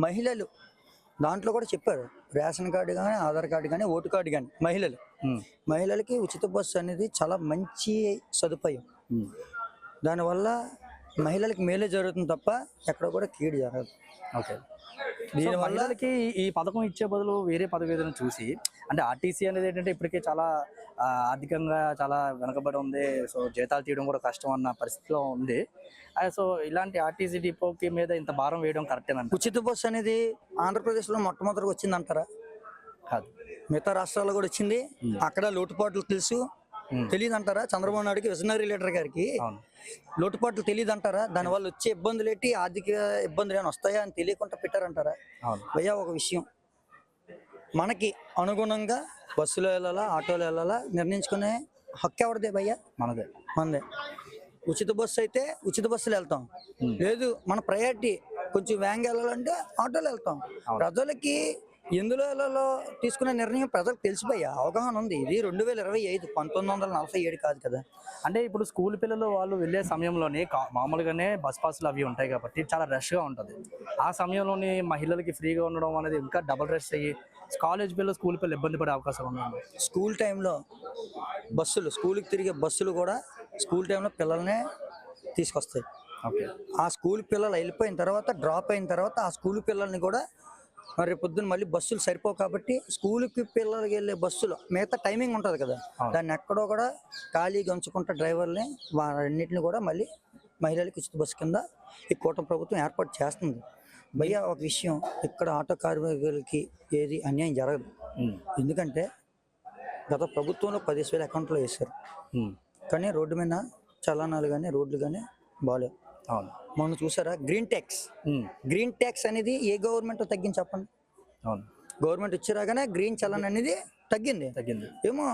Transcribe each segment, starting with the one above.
మహిళలు. దాంట్లో కూడా చెప్పారు. రేషన్ కార్డు కానీ ఆధార్ కార్డు కానీ ఓటు కార్డు కానీ మహిళలు. మహిళలకి ఉచిత బస్సు అనేది చాలా మంచి సదుపాయం. దానివల్ల మహిళలకు మేలే జరుగుతుంది తప్ప ఎక్కడ కూడా కీడు జరగదు. ఓకే. దీనివల్ల మహిళలకి ఈ- పథకం ఇచ్చే బదులు వేరే పథకం ఏదైనా చూసి అంటే ఆర్టీసీ అనేది ఏంటంటే ఇప్పటికే చాలా ఆర్థికంగా చాలా వెనకబడి ఉంది. సో జీతాలు తీయడం కూడా కష్టం అన్న పరిస్థితిలో ఉంది. సో ఇలాంటి ఆర్టీసీ డిపోకి మీద ఇంత భారం వేయడం కరెక్టేనంట ఉచిత బస్సు అనేది ఆంధ్రప్రదేశ్లో మొట్టమొదటిగా వచ్చింది అంటారా? కాదు. మిగతా రాష్ట్రాల్లో కూడా వచ్చింది. అక్కడ లోటుపాట్లు తెలుసు. తెలియదు అంటారా? చంద్రబాబు నాయుడుకి విజనరీ లీడర్ గారికి. లోటుపాట్లు తెలియదు అంటారా? దానివల్ల వచ్చే ఇబ్బందులు ఏంటి? ఆర్థిక ఇబ్బందులు ఏమైనా వస్తాయా అని తెలియకుండా పెట్టారంటారా? అవును. భయ్యా ఒక విషయం. మనకి అనుగుణంగా బస్సులో వెళ్ళాలా ఆటోలో వెళ్ళాలా నిర్ణయించుకునే హక్కు ఎవరిదే భయ్యా? మనదే. మందే ఉచిత బస్సు అయితే ఉచిత బస్సులో వెళ్తాం. లేదు మన ప్రయారిటీ కొంచెం వేగంగా వెళ్ళాలంటే ఆటోలో వెళ్తాం. ప్రజలకి ఎందులో వెళ్ళాలో తీసుకునే నిర్ణయం ప్రజలకు తెలిసిపోయా అవగాహన ఉంది. ఇది రెండు వేల ఇరవై ఐదు పంతొమ్మిది వందల నలభై ఏడు కాదు కదా. అంటే ఇప్పుడు స్కూల్ పిల్లలు వాళ్ళు వెళ్ళే సమయంలోనే కా- మామూలుగానే బస్ పాస్లు అవి ఉంటాయి కాబట్టి చాలా రష్గా ఉంటుంది. ఆ సమయంలోనే మహిళలకి ఫ్రీగా ఉండడం అనేది ఇంకా డబుల్ రష్ అయ్యి కాలేజ్ పిల్లలు స్కూల్ పిల్లలు ఇబ్బంది పడే అవకాశం ఉంది స్కూల్ టైంలో బస్సులు స్కూల్కి తిరిగే బస్సులు కూడా స్కూల్ టైంలో పిల్లల్నే తీసుకొస్తాయి. ఓకే. ఆ స్కూల్ పిల్లలు వెళ్ళిపోయిన తర్వాత డ్రాప్ అయిన తర్వాత ఆ స్కూల్ పిల్లల్ని కూడా మరి పొద్దున్న మళ్ళీ బస్సులు సరిపోవు కాబట్టి స్కూల్కి పిల్లలకి వెళ్ళే బస్సులు మిగతా టైమింగ్ ఉంటుంది కదా. దాన్ని ఎక్కడో కూడా ఖాళీగా ఉంచుకుంటా డ్రైవర్ని వారన్నిటిని కూడా మళ్ళీ మహిళలకు ఉచిత బస్సు కింద ఈ కూటమి ప్రభుత్వం ఏర్పాటు చేస్తుంది. భయ్య ఒక విషయం ఇక్కడ ఆటో కార్మికులకి ఏది అన్యాయం జరగదు. ఎందుకంటే గత ప్రభుత్వంలో పదిహేను వేల అకౌంట్లో వేశారు. కానీ రోడ్డు మీద చలానాలు కానీ రోడ్లు కానీ బాగాలేవు అవును. మనం చూసారా? గ్రీన్ ట్యాక్స్ గ్రీన్ ట్యాక్స్ అనేది ఏ గవర్నమెంట్ తగ్గింది చెప్పండి? అవును. గవర్నమెంట్ వచ్చిరాగానే గ్రీన్ చలన్ అనేది తగ్గింది. తగ్గింది. ఏమో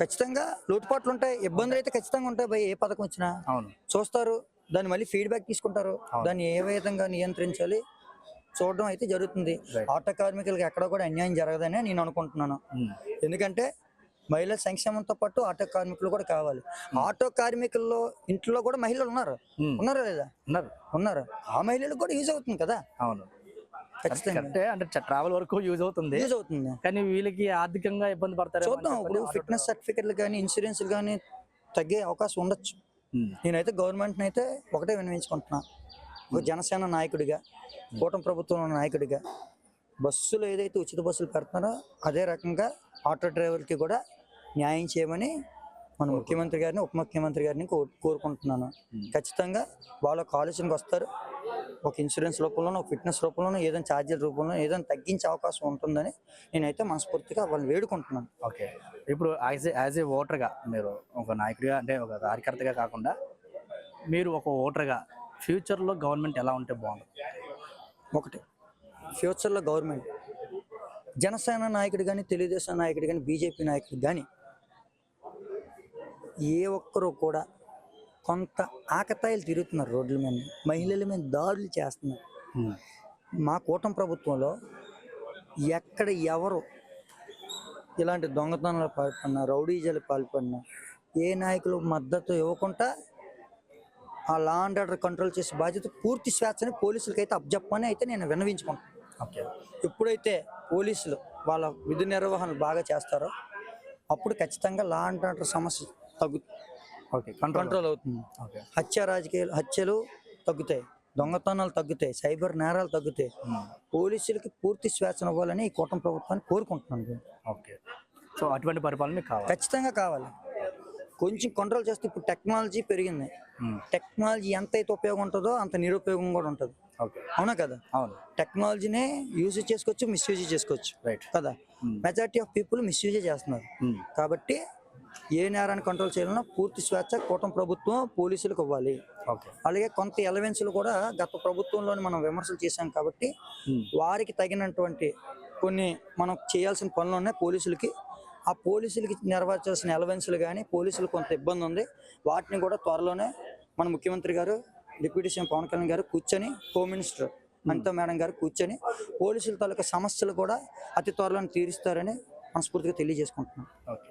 ఖచ్చితంగా లోటుపాట్లు ఉంటాయి ఇబ్బందులు అయితే ఖచ్చితంగా ఉంటాయి భయ ఏ పథకం వచ్చినా. అవును. చూస్తారు దాన్ని మళ్ళీ ఫీడ్బ్యాక్ తీసుకుంటారు. దాన్ని ఏ విధంగా నియంత్రించాలి చూడడం అయితే జరుగుతుంది. ఆటో కార్మికులకు ఎక్కడ కూడా అన్యాయం జరగదని నేను అనుకుంటున్నాను. ఎందుకంటే మహిళల సంక్షేమంతో పాటు ఆటో కార్మికులు కూడా కావాలి. ఆటో కార్మికుల్లో ఇంట్లో కూడా మహిళలు ఉన్నారు. ఉన్నారా లేదా? ఉన్నారు. ఉన్నారు? ఆ మహిళలకు కూడా యూజ్ అవుతుంది కదా? అవును. అంటే అంటే ట్రావెల్ వరకు యూజ్ అవుతుంది. యూజ్ అవుతుంది. కానీ వీళ్ళకి ఆర్థికంగా ఇబ్బంది పడతారు చూద్దాం. ఇప్పుడు ఫిట్నెస్ సర్టిఫికెట్లు కానీ ఇన్సూరెన్స్లు కానీ తగ్గే అవకాశం ఉండొచ్చు. నేనైతే గవర్నమెంట్ని అయితే ఒకటే వినియోగించుకుంటున్నా ఒక జనసేన నాయకుడిగా కూటమి ప్రభుత్వం నాయకుడిగా బస్సులు ఏదైతే ఉచిత బస్సులు పెడుతున్నారో అదే రకంగా ఆటో డ్రైవర్కి కూడా న్యాయం చేయమని మన ముఖ్యమంత్రి గారిని ఉప ముఖ్యమంత్రి గారిని కో- కోరుకుంటున్నాను. ఖచ్చితంగా వాళ్ళ కాలేజీకి వస్తారు. ఒక ఇన్సూరెన్స్ రూపంలోనో ఒక ఫిట్నెస్ రూపంలోనో ఏదైనా ఛార్జీల రూపంలో ఏదైనా తగ్గించే అవకాశం ఉంటుందని నేనైతే మనస్ఫూర్తిగా వాళ్ళని వేడుకుంటున్నాను. ఓకే. ఇప్పుడు యాజ్ ఏ యాజ్ ఏ ఓటర్గా మీరు ఒక నాయకుడిగా అంటే ఒక కార్యకర్తగా కాకుండా మీరు ఒక ఓటర్గా ఫ్యూచర్లో గవర్నమెంట్ ఎలా ఉంటే బాగుంటుంది? ఒకటి ఫ్యూచర్లో గవర్నమెంట్ జనసేన నాయకుడు కానీ తెలుగుదేశం నాయకుడు కానీ బీజేపీ నాయకుడు కానీ ఏ ఒక్కరూ కూడా కొంత ఆకతాయిలు తిరుగుతున్నారు రోడ్ల మీద మహిళల మీద దాడులు చేస్తున్నారు. మా కూటమి ప్రభుత్వంలో ఎక్కడ ఎవరు ఇలాంటి దొంగతనాలు పాల్పడినా రౌడీజాలు పాల్పడినా ఏ నాయకులు మద్దతు ఇవ్వకుండా ఆ లా అండ్ ఆర్డర్ కంట్రోల్ చేసే బాధ్యత పూర్తి స్వేచ్ఛని పోలీసులకి అయితే అబ్జెప్పని అయితే నేను విన్నవించుకుంటాను ఓకే. ఎప్పుడైతే పోలీసులు వాళ్ళ విధి నిర్వహణ బాగా చేస్తారో అప్పుడు ఖచ్చితంగా లా అండ్ ఆర్డర్ సమస్య తగ్గు ఓకే కంట్రోల్ అవుతుంది. హత్య రాజకీయాలు హత్యలు తగ్గుతాయి. దొంగతనాలు తగ్గుతాయి. సైబర్ నేరాలు తగ్గుతాయి. పోలీసులకి పూర్తి స్వేచ్ఛను ఇవ్వాలని ఈ కూటమి ప్రభుత్వాన్ని కోరుకుంటున్నాను. ఓకే. సో అటువంటి పరిపాలన కావాలి. ఖచ్చితంగా కావాలి. కొంచెం కంట్రోల్ చేస్తే ఇప్పుడు టెక్నాలజీ పెరిగింది. టెక్నాలజీ ఎంత అయితే ఉపయోగం ఉంటుందో అంత నిరుపయోగం కూడా ఉంటుంది. అవునా కదా? అవును. టెక్నాలజీనే యూజ్ చేసుకోవచ్చు మిస్యూజ్ చేసుకోవచ్చు. రైట్ కదా? మెజారిటీ ఆఫ్ పీపుల్ మిస్యూజ్ చేస్తున్నారు. కాబట్టి ఏ నేరాన్ని కంట్రోల్ చేయాలన్నా పూర్తి స్వేచ్ఛ కూటమి ప్రభుత్వం పోలీసులకు ఇవ్వాలి. ఓకే. అలాగే కొంత ఎలవెన్స్లు కూడా గత ప్రభుత్వంలోని మనం విమర్శలు చేశాం కాబట్టి వారికి తగినటువంటి కొన్ని మనం చేయాల్సిన పనులు ఉన్నాయి పోలీసులకి. ఆ పోలీసులకి నెరవేర్చాల్సిన ఎలవెన్స్లు కానీ పోలీసులు కొంత ఇబ్బంది ఉంది. వాటిని కూడా త్వరలోనే మన ముఖ్యమంత్రి గారు డిప్యూటీ సీఎం పవన్ కళ్యాణ్ గారు కూర్చొని హోమ్ మినిస్టర్ అనితా మేడం గారు కూర్చొని పోలీసుల తాలూకా సమస్యలు కూడా అతి త్వరలో తీరుస్తారని మనస్ఫూర్తిగా తెలియజేసుకుంటున్నాం. ఓకే.